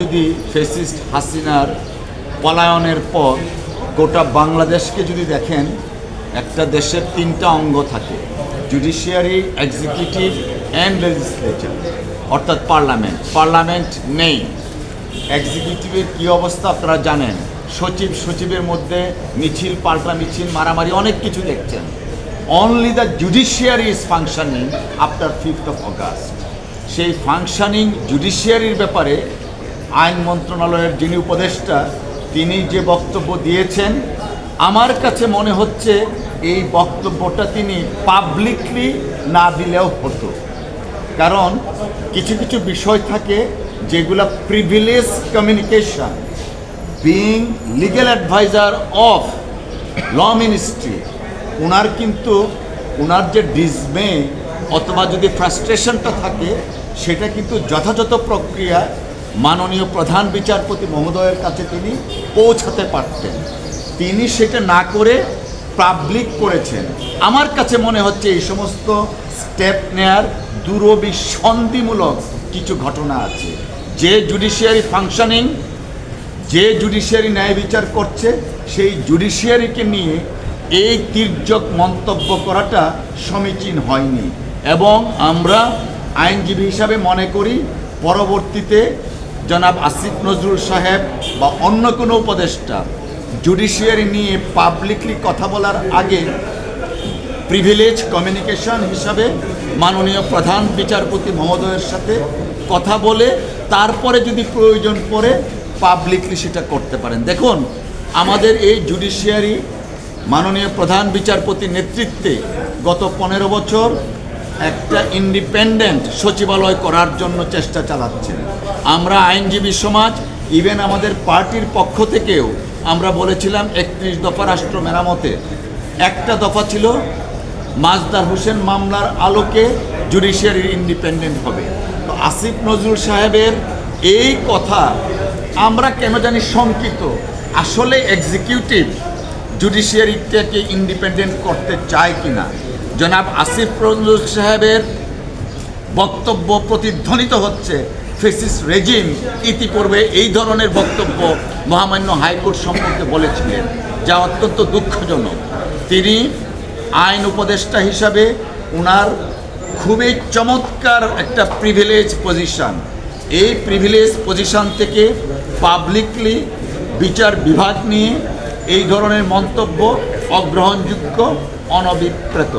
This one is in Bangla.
যদি ফেসিস্ট হাসিনার পলায়নের পর গোটা বাংলাদেশকে যদি দেখেন, একটা দেশের তিনটা অঙ্গ থাকে জুডিশিয়ারি এক্সিকিউটিভ অ্যান্ড লেজিসলেচার অর্থাৎ পার্লামেন্ট পার্লামেন্ট নেই। এক্সিকিউটিভের কী অবস্থা আপনারা জানেন? সচিব, সচিবের মধ্যে মিছিল, পাল্টা মিছিল, মারামারি, অনেক কিছু দেখছেন। Only the judiciary is functioning after fifth of August সেই ফাংশনিং জুডিশিয়ারির ব্যাপারে আইন মন্ত্রণালয়ের যিনি উপদেষ্টা, তিনি যে বক্তব্য দিয়েছেন, আমার কাছে মনে হচ্ছে এই বক্তব্যটা তিনি পাবলিকলি না দিলেও হতো। কারণ কিছু কিছু বিষয় থাকে যেগুলো privilege communication being legal adviser of law ministry ওনার কিন্তু ওনার যে ডিসমে অথবা যদি ফ্রাস্ট্রেশনটা থাকে, সেটা কিন্তু যথাযথ প্রক্রিয়া মাননীয় প্রধান বিচারপতি মহোদয়ের কাছে তিনি পৌঁছাতে পারতেন। তিনি সেটা না করে পাবলিক করেছেন। আমার কাছে মনে হচ্ছে এই সমস্ত স্টেপ নেয়ার দূরবিসন্ধিমূলক কিছু ঘটনা আছে। যে জুডিশিয়ারি ফাংশনিং যে জুডিশিয়ারি ন্যায় বিচার করছে, সেই জুডিশিয়ারিকে নিয়ে এই তির্যক মন্তব্য করাটা সমীচীন হয়নি। এবং আমরা আইনজীবী হিসাবে মনে করি, পরবর্তীতে জনাব আসিফ নজরুল সাহেব বা অন্য কোনো উপদেষ্টা জুডিশিয়ারি নিয়ে পাবলিকলি কথা বলার আগে প্রিভিলেজ কমিউনিকেশন হিসাবে মাননীয় প্রধান বিচারপতি মহোদয়ের সাথে কথা বলে তারপরে যদি প্রয়োজন পড়ে পাবলিকলি সেটা করতে পারেন। দেখুন, আমাদের এই জুডিশিয়ারি মাননীয় প্রধান বিচারপতির নেতৃত্বে গত পনেরো বছর একটা ইন্ডিপেন্ডেন্ট সচিবালয় করার জন্য চেষ্টা চালাচ্ছেন আমরা আইনজীবী সমাজ ইভেন আমাদের পার্টির পক্ষ থেকেও আমরা বলেছিলাম একত্রিশ দফা রাষ্ট্র মেরামতে। একটা দফা ছিল মাজদার হোসেন মামলার আলোকে জুডিশিয়ারি ইন্ডিপেন্ডেন্ট হবে। তো আসিফ নজরুল সাহেবের এই কথা আমরা কেন জানি শঙ্কিত। আসলে এক্সিকিউটিভ জুডিশিয়ারিটাকে ইন্ডিপেন্ডেন্ট করতে চায় কিনা? জনাব আসিফ নজরুল সাহেবের বক্তব্য প্রতিধ্বনিত হচ্ছে ফেসিস রেজিম ইতিপূর্বে এই ধরনের বক্তব্য মহামান্য হাইকোর্ট সম্পর্কে বলেছিলেন, যা অত্যন্ত দুঃখজনক। তিনি আইন উপদেষ্টা হিসাবে ওনার খুবই চমৎকার একটা প্রিভিলেজ পজিশন এই প্রিভিলেজ পজিশন থেকে পাবলিকলি বিচার বিভাগ নিয়ে এই ধরনের মন্তব্য অগ্রহণযোগ্য, অনভিপ্রেত।